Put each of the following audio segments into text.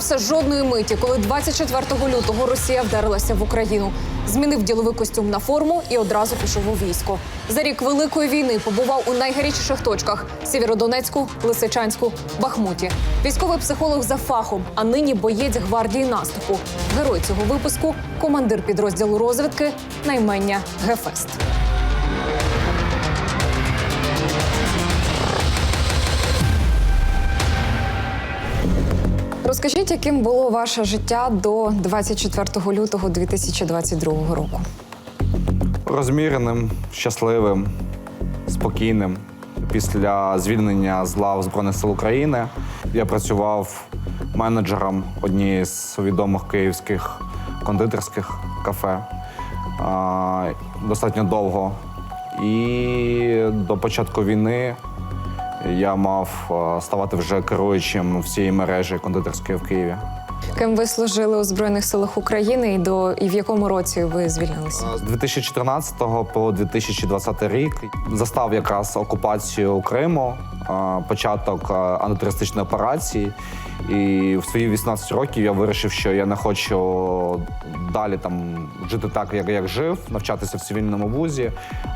дочекався жодної миті, коли 24 лютого Росія вдарилася в Україну. Змінив діловий костюм на форму і одразу пішов у військо. За рік великої війни побував у найгарячіших точках: Сєвєродонецьку, Лисичанську, Бахмуті. Військовий психолог за фахом, а нині боєць гвардії наступу. Герой цього випуску командир підрозділу розвідки наймення Гефест. Розкажіть, яким було ваше життя до 24 лютого 2022 року? розміреним, щасливим, спокійним. Після звільнення з лав Збройних сил України я працював менеджером однієї з відомих київських кондитерських кафе достатньо довго. І до початку війни я мав ставати вже керуючим всієї мережі кондитерської в Києві. Ким ви служили у Збройних силах України і до і в якому році ви звільнилися? З 2014 по 2020 рік застав якраз окупацію Криму, початок а, антитерористичної операції. І в свої 18 років я вирішив, що я не хочу далі там жити так, як, як жив, навчатися в цивільному вузі,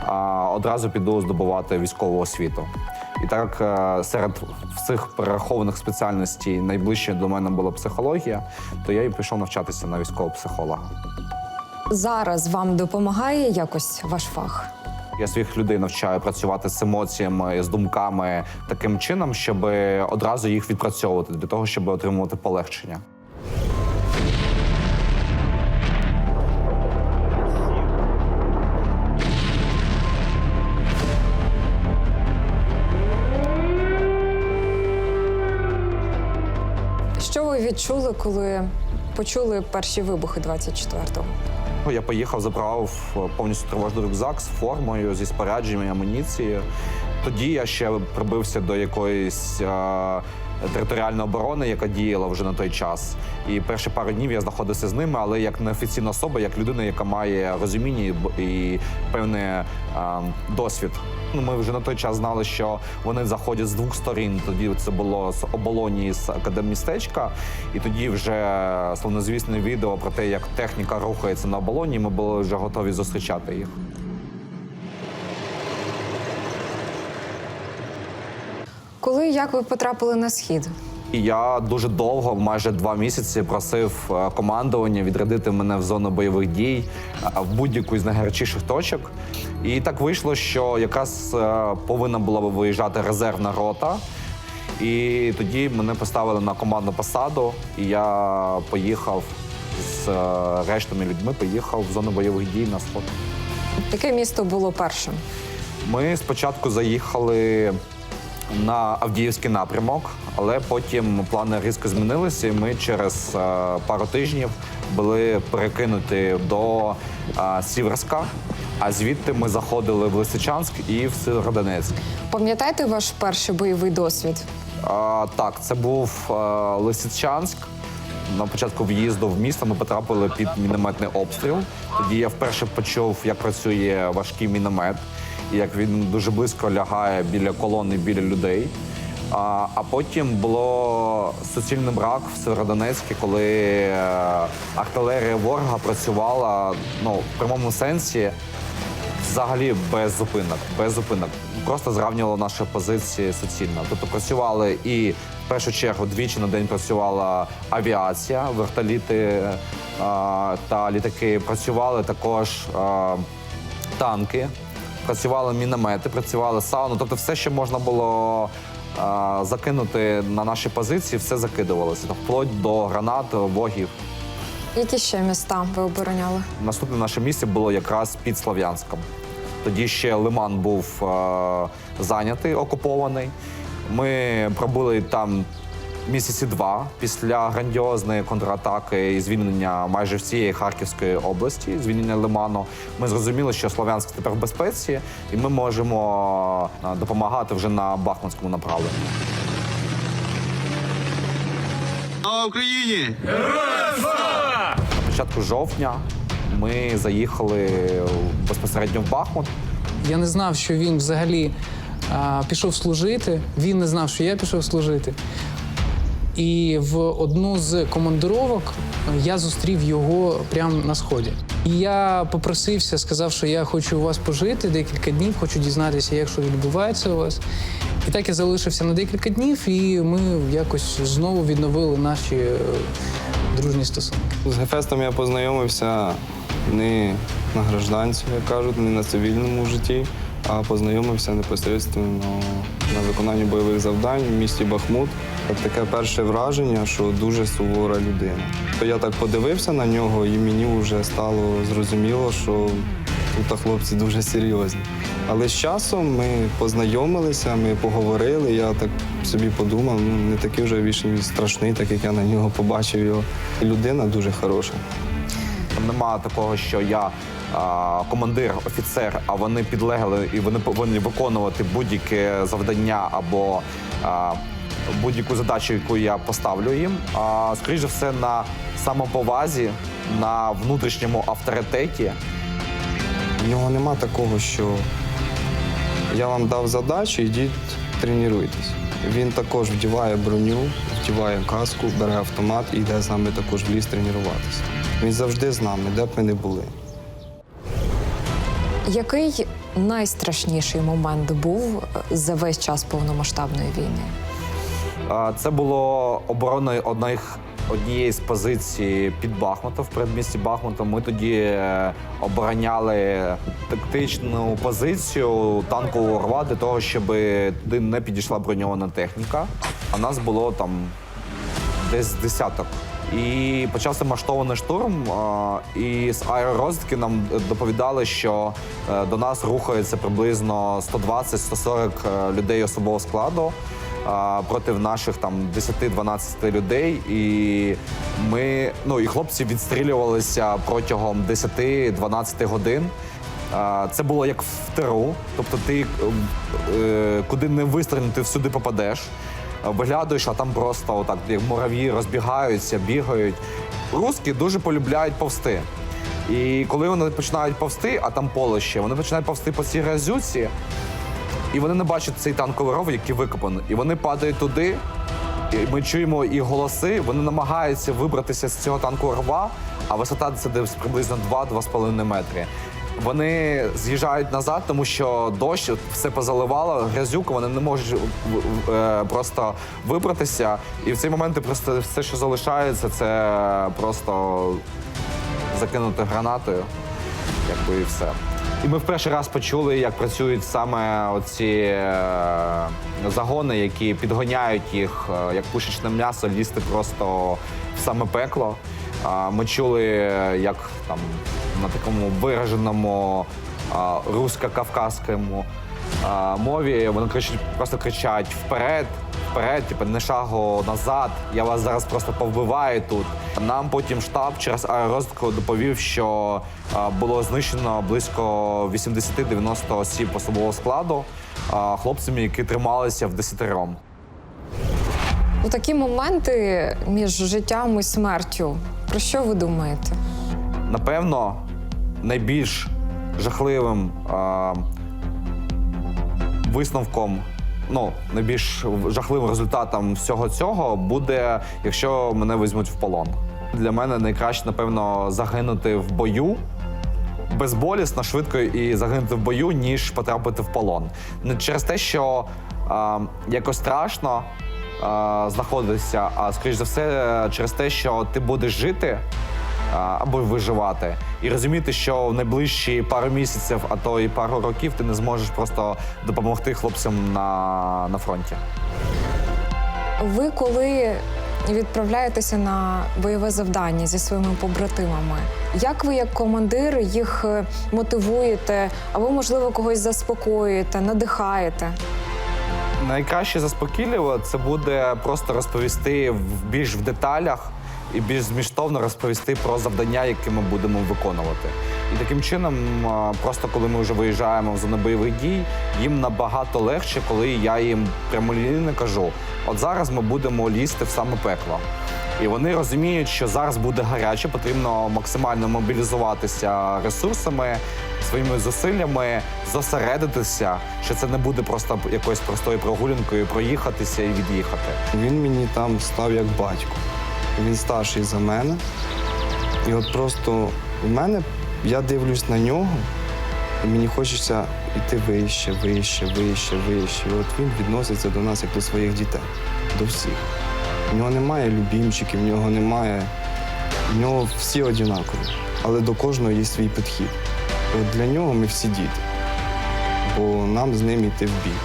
а одразу піду здобувати військову освіту. І так е, серед всіх перерахованих спеціальностей найближче до мене була психологія, то я і пішов навчатися на військового психолога. Зараз вам допомагає якось ваш фах? Я своїх людей навчаю працювати з емоціями, з думками таким чином, щоб одразу їх відпрацьовувати для того, щоб отримувати полегшення. Що ви відчули, коли почули перші вибухи 24-го? Ну, Я поїхав, забрав е, повністю тривожний рюкзак з формою, зі спорядженням амуніції. Тоді я ще прибився до якоїсь е, територіальної оборони, яка діяла вже на той час. І перші пару днів я знаходився з ними, але як неофіційна особа, як людина, яка має розуміння і певний е, досвід. Ну, ми вже на той час знали, що вони заходять з двох сторін. Тоді це було з оболоні з академмістечка, і тоді вже славнозвісне відео про те, як техніка рухається на оболоні. Ми були вже готові зустрічати їх. Коли як ви потрапили на схід? Я дуже довго, майже два місяці, просив е, командування відрядити мене в зону бойових дій е, в будь-яку з найгарячіших точок. І так вийшло, що якраз е, повинна була би виїжджати резервна рота. І тоді мене поставили на командну посаду, і я поїхав з рештами людьми, поїхав в зону бойових дій на сход. Яке місто було першим? Ми спочатку заїхали на Авдіївський напрямок, але потім плани різко змінилися, і ми через е, пару тижнів були перекинуті до е, Сіверська. А звідти ми заходили в Лисичанськ і в Сєвєродонецьк. Пам'ятаєте ваш перший бойовий досвід? А, так, це був е, Лисичанськ. На початку в'їзду в місто ми потрапили під мінометний обстріл. Тоді я вперше почув, як працює важкий міномет, як він дуже близько лягає біля колони, біля людей. А, а потім було суцільний брак в Северодонецьку, коли е, артилерія ворога працювала ну, в прямому сенсі взагалі без зупинок, без зупинок. Просто зрівнювало наші позиції суцільно. Тобто працювали і в першу чергу двічі на день працювала авіація, вертоліти а, та літаки. Працювали також а, танки, працювали міномети, працювали сауну. Тобто, все, що можна було. а, Закинути на наші позиції, все закидувалося вплоть до гранат, вогів. Які ще міста ви обороняли? Наступне наше місце було якраз під Слов'янськом. Тоді ще Лиман був е, зайнятий, окупований. Ми пробули там місяці два після грандіозної контратаки і звільнення майже всієї Харківської області, звільнення Лиману. Ми зрозуміли, що Слов'янськ тепер в безпеці, і ми можемо е, допомагати вже на Бахмутському направленні. Слава Україні! На початку жовтня ми заїхали безпосередньо в Бахмут. Я не знав, що він взагалі а, пішов служити. Він не знав, що я пішов служити. І в одну з командировок я зустрів його прямо на сході. І я попросився, сказав, що я хочу у вас пожити декілька днів, хочу дізнатися, як що відбувається у вас. І так я залишився на декілька днів, і ми якось знову відновили наші е, дружні стосунки. З Гефестом я познайомився не на гражданці, як кажуть, не на цивільному житті, а познайомився непосередньо на виконанні бойових завдань в місті Бахмут. Так таке перше враження, що дуже сувора людина. То я так подивився на нього, і мені вже стало зрозуміло, що тут хлопці дуже серйозні. Але з часом ми познайомилися, ми поговорили. Я так собі подумав, ну не такий вже він страшний, так як я на нього побачив його. Людина дуже хороша. Там немає такого, що я а, командир, офіцер, а вони підлегли і вони повинні виконувати будь-яке завдання або будь-яку задачу, яку я поставлю їм. А, скоріше все, на самоповазі, на внутрішньому авторитеті. В нього нема такого, що я вам дав задачу, йдіть тренуйтесь. Він також вдіває броню, вдіває каску, бере автомат і йде з нами також в ліс тренуватися. Він завжди з нами, де б ми не були. Який найстрашніший момент був е, за весь час повномасштабної війни? Це було обороною одних. Однієї з позицій під Бахмутом в передмісті Бахмута ми тоді е, обороняли тактичну позицію танкового рва для того, щоб туди не підійшла броньована техніка. А нас було там десь десяток. І почався масштований штурм. І з аеророзвідки нам доповідали, що е, до нас рухається приблизно 120-140 е, людей особового складу проти наших там 10-12 людей. І ми, ну і хлопці відстрілювалися протягом 10-12 годин. Це було як в тиру, тобто ти е, куди не вистрілити, всюди попадеш. Виглядаєш, а там просто отак, як мурав'ї розбігаються, бігають. Русські дуже полюбляють повсти. І коли вони починають повсти, а там поле ще, вони починають повсти по цій грязюці, і вони не бачать цей танковий ров, який викопаний. І вони падають туди, і ми чуємо і голоси, вони намагаються вибратися з цього танкового рва, а висота це десь приблизно 2-2,5 метри. Вони з'їжджають назад, тому що дощ все позаливало, грязюка, вони не можуть е, просто вибратися. І в цей момент просто все, що залишається, це просто закинути гранатою, якби і все. І ми в перший раз почули, як працюють саме оці е, загони, які підгоняють їх е, як пушечне м'ясо, лізти просто в саме пекло. Ми чули, як там на такому вираженому а, мові вони кричать, просто кричать вперед, вперед, типу, не шагу назад. Я вас зараз просто повбиваю тут. Нам потім штаб через аеророзвідку доповів, що було знищено близько 80-90 осіб особового складу хлопцями, які трималися в десятером. У такі моменти між життям і смертю. Про що ви думаєте? Напевно, найбільш жахливим а, висновком, ну, найбільш жахливим результатом всього цього буде, якщо мене візьмуть в полон. Для мене найкраще, напевно, загинути в бою. Безболісно, швидко і загинути в бою, ніж потрапити в полон. Не через те, що а, якось страшно а, знаходитися, а скоріш за все, через те, що ти будеш жити а, або виживати, і розуміти, що в найближчі пару місяців, а то і пару років, ти не зможеш просто допомогти хлопцям на, на фронті. Ви коли відправляєтеся на бойове завдання зі своїми побратимами, як ви, як командир, їх е, мотивуєте або, можливо, когось заспокоюєте, надихаєте? Найкраще заспокійливо це буде просто розповісти в більш в деталях і більш змістовно розповісти про завдання, які ми будемо виконувати. І таким чином, просто коли ми вже виїжджаємо в зону бойових дій, їм набагато легше, коли я їм прямолінійно кажу: от зараз ми будемо лізти в саме пекло. І вони розуміють, що зараз буде гаряче, потрібно максимально мобілізуватися ресурсами, своїми зусиллями, зосередитися, що це не буде просто якоюсь простою прогулянкою, проїхатися і від'їхати. Він мені там став як батько. Він старший за мене. І от просто в мене я дивлюсь на нього, і мені хочеться йти вище, вище, вище, вище. І от він відноситься до нас як до своїх дітей, до всіх. В нього немає любімчиків, в нього немає. В нього всі однакові, але до кожного є свій підхід. І от для нього ми всі діти, бо нам з ним йти в бій.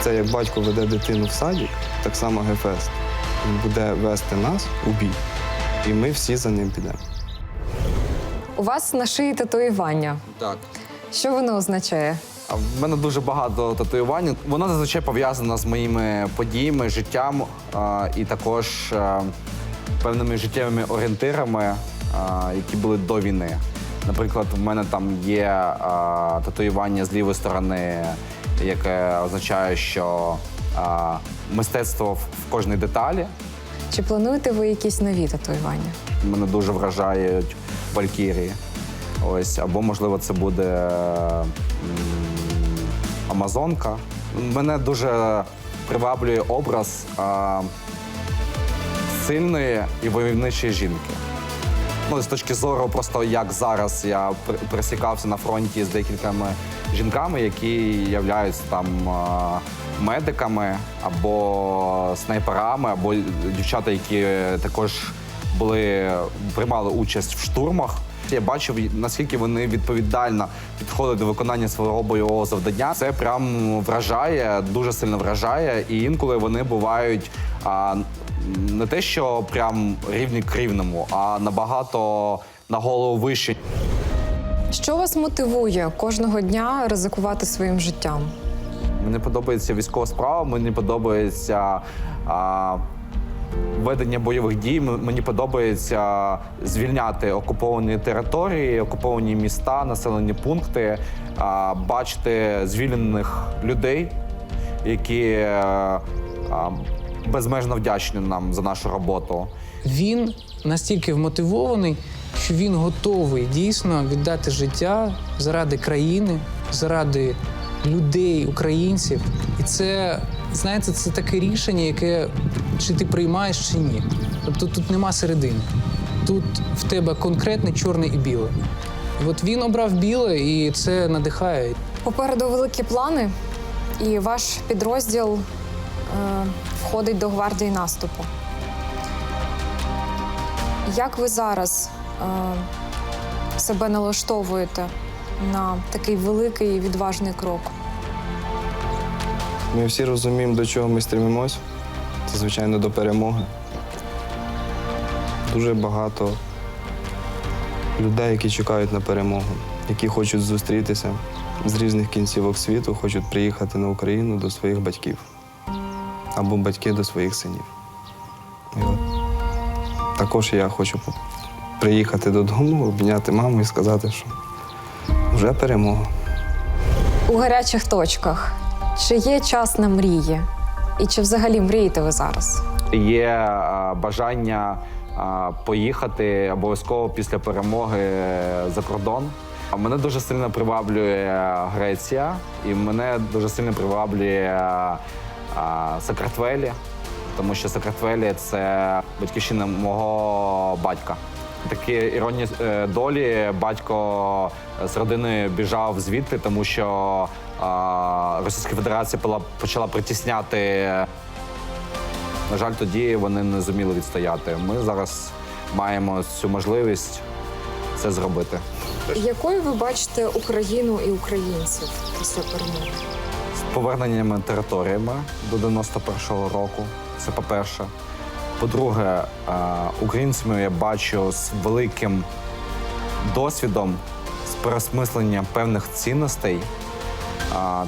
Це як батько веде дитину в садик, так само Гефест. Він буде вести нас у бій, і ми всі за ним підемо. У вас на шиї татуювання. Так. Що воно означає? А В мене дуже багато татуювань. Воно зазвичай пов'язано з моїми подіями, життям а, і також а, певними життєвими орієнтирами, а, які були до війни. Наприклад, в мене там є а, татуювання з лівої сторони, яке означає, що мистецтво в, в кожній деталі. Чи плануєте ви якісь нові татуювання? Мене дуже вражають валькірії. Ось, або, можливо, це буде Амазонка. Мене дуже приваблює образ а, сильної і войовничої жінки. Ну, з точки зору, просто як зараз я пр- пересікався на фронті з декількома жінками, які являються там медиками або снайперами, або дівчата, які також були приймали участь в штурмах. Я бачив, наскільки вони відповідально підходили до виконання свого бойового завдання. Це прям вражає, дуже сильно вражає. І інколи вони бувають а, не те, що прям рівні к рівному, а набагато на голову вище. Що вас мотивує кожного дня ризикувати своїм життям? Мені подобається військова справа, мені подобається а, ведення бойових дій. Мені подобається звільняти окуповані території, окуповані міста, населені пункти, а, бачити звільнених людей, які е, а, безмежно вдячні нам за нашу роботу. Він настільки вмотивований, що він готовий дійсно віддати життя заради країни, заради людей, українців. І це, знаєте, це таке рішення, яке чи ти приймаєш, чи ні. Тобто тут нема середини. Тут в тебе конкретне чорне і біле. І от він обрав біле, і це надихає. Попереду великі плани, і ваш підрозділ е, входить до гвардії наступу. Як ви зараз е, себе налаштовуєте на такий великий і відважний крок? Ми всі розуміємо, до чого ми стремимось. Це, звичайно, до перемоги. Дуже багато людей, які чекають на перемогу, які хочуть зустрітися з різних кінцівок світу, хочуть приїхати на Україну до своїх батьків або батьки до своїх синів. І от також я хочу приїхати додому, обняти маму і сказати, що вже перемога. У гарячих точках чи є час на мрії? І чи взагалі мрієте ви зараз? Є а, бажання а, поїхати обов'язково після перемоги за кордон. А мене дуже сильно приваблює Греція, і мене дуже сильно приваблює а, Сакартвелі, тому що Сакартвелі це батьківщина мого батька. Такі іронії е, долі батько з родиною біжав звідти, тому що Російська Федерація почала притісняти на жаль, тоді вони не зуміли відстояти. Ми зараз маємо цю можливість це зробити. Якою ви бачите Україну і українців після перемоги? Поверненнями територіями до 91-го року. Це по-перше. По-друге, е, українцями я бачу з великим досвідом, з переосмисленням певних цінностей.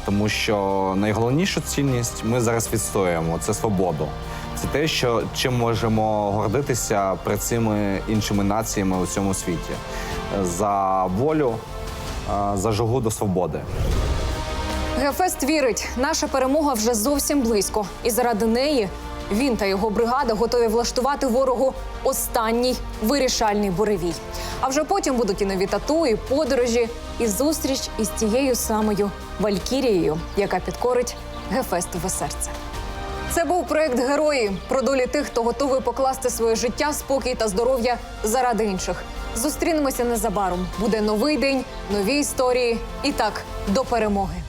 Тому що найголовнішу цінність ми зараз відстоюємо це свободу. Це те, що чим можемо гордитися перед цими іншими націями у цьому світі за волю, за жагу до свободи. Гефест вірить, наша перемога вже зовсім близько, і заради неї Він та його бригада готові влаштувати ворогу останній вирішальний буревій. А вже потім будуть і нові тату, і подорожі, і зустріч із тією самою Валькірією, яка підкорить Гефестове серце. Це був проект Герої про долі тих, хто готовий покласти своє життя, спокій та здоров'я заради інших. Зустрінемося незабаром. Буде новий день, нові історії. І так, до перемоги.